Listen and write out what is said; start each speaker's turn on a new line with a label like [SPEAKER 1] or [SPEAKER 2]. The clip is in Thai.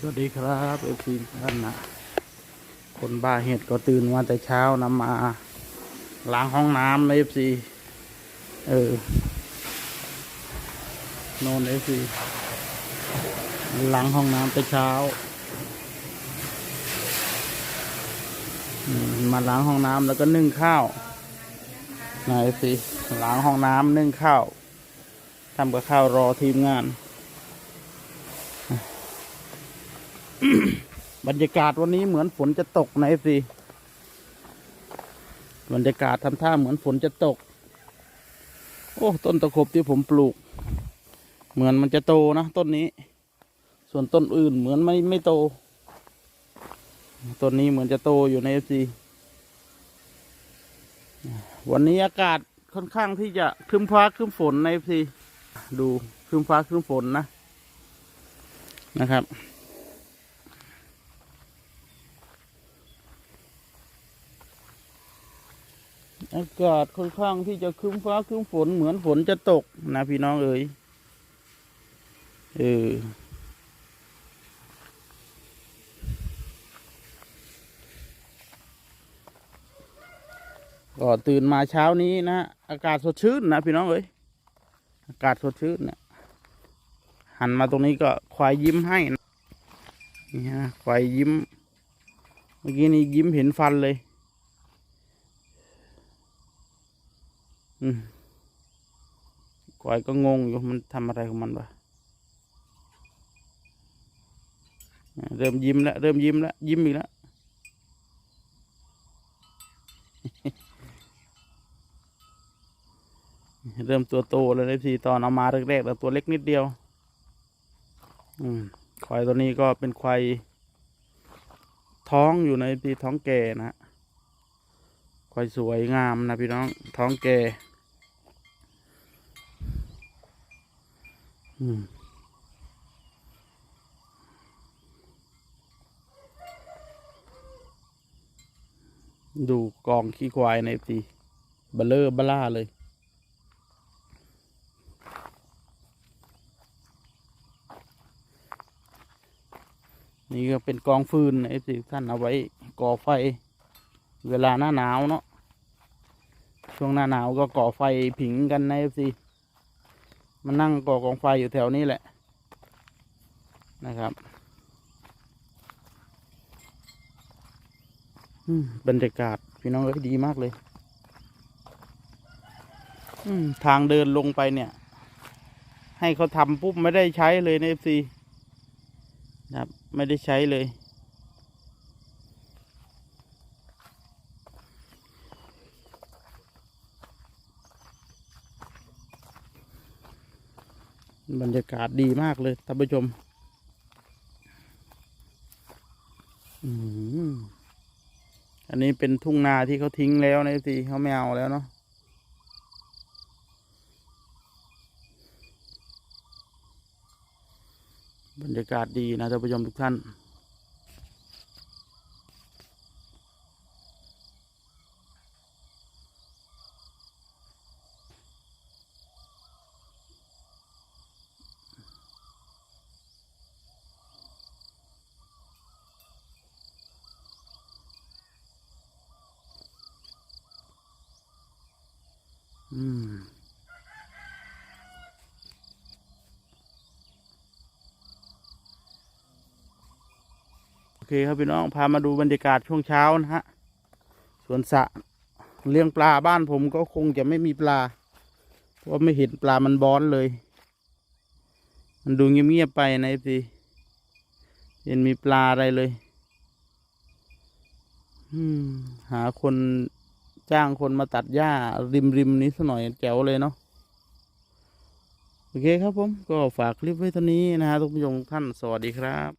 [SPEAKER 1] สวัสดีครับเอฟซีท่านนะคนบ้าเห็ดก็ตื่นมาแต่เช้านำมาล้างห้องน้ำเอฟซีเออโนนเอฟซีล้างห้องน้ำแต่เช้า มาล้างห้องน้ำแล้วก็นึ่งข้าวนะเอฟซีล้างห้องน้ำนึ่งข้าวทำกับข้าวรอทีมงาน บรรยากาศวันนี้เหมือนฝนจะตกนะเอฟซีบรรยากาศทำท่าเหมือนฝนจะตก โอ้ต้นตะขบที่ผมปลูก เหมือนมันจะโตนะต้นนี้ ส่วนต้นอื่นเหมือนไม่ไม่โต ต้นนี้เหมือนจะโตอยู่ในเอฟซีวันนี้อากาศค่อนข้างที่จะครึ้มฟ้าครึ้มฝนในเอฟซีดูครึ้มฟ้าครึ้มฝนนะนะครับ อากาศค่อนข้างที่จะคึ้มฟ้าคึ้มฝนเหมือนฝนจะตกนะพี่น้องเอ๋ยเออก็ตื่นมาเช้านี้นะอากาศสดชื่นนะพี่น้องเอ๋ยอากาศสดชื่นเนี่ยหันมาตรงนี้ก็ควายยิ้มให้นะนี่ฮะควายยิ้ม เมื่อกี้นี้ยิ้มเห็นฟันเลย อืมควายก็งงอยู่มันทำอะไรของมันวะเริ่มยิ้มแล้วเริ่มยิ้มแล้วยิ้มอีกแล้วเริ่มตัวโตแล้วในทีตอนเอามาแรกๆแต่ตัวเล็กนิดเดียว อืมควายตัวนี้ก็เป็นควายท้องอยู่ในทีท้องแก่นะควายสวยงามนะพี่น้องท้องแก่ อืม ดูกองขี้ควายในตีเบลเลอร์บล่าเลย นี่ก็เป็นกองฟืนไอ้สิท่านเอาไว้ก่อไฟ เวลาหน้าหนาวเนาะช่วงหน้าหนาวก็ก่อไฟผิงกันในเอฟซี มันนั่งก่อกองไฟอยู่แถวนี้แหละนะครับอืมบรรยากาศพี่น้องเอ้ยดีมากเลยอืมทางเดินลงไปเนี่ย ให้เขาทำปุ๊บไม่ได้ใช้เลยในเอฟซีนะครับ ไม่ได้ใช้เลย บรรยากาศดีมากเลยท่านผู้ชมอืมอันนี้เป็นทุ่งนาที่เขาทิ้งแล้วนะสิเขาไม่เอาแล้วเนาะบรรยากาศดีนะท่านผู้ชมทุกท่าน อืมโอเคครับพี่น้องพามาดูบรรยากาศช่วงเช้านะฮะสวนสะเลี้ยงปลาบ้านผมก็คงจะไม่มีปลา เพราะไม่เห็นปลามันบอนเลย มันดูเงียบๆไปนะสิเห็นมีปลาอะไรเลย อืม หาคน จ้างคนมาตัดหญ้าริมริมนี้สัหน่อยแจ๋วเลยเนาะโอเคครับผม ก็ฝากคลิปไว้เท่านี้นะฮะทุกผู้ชมท่านสวัสดีครับ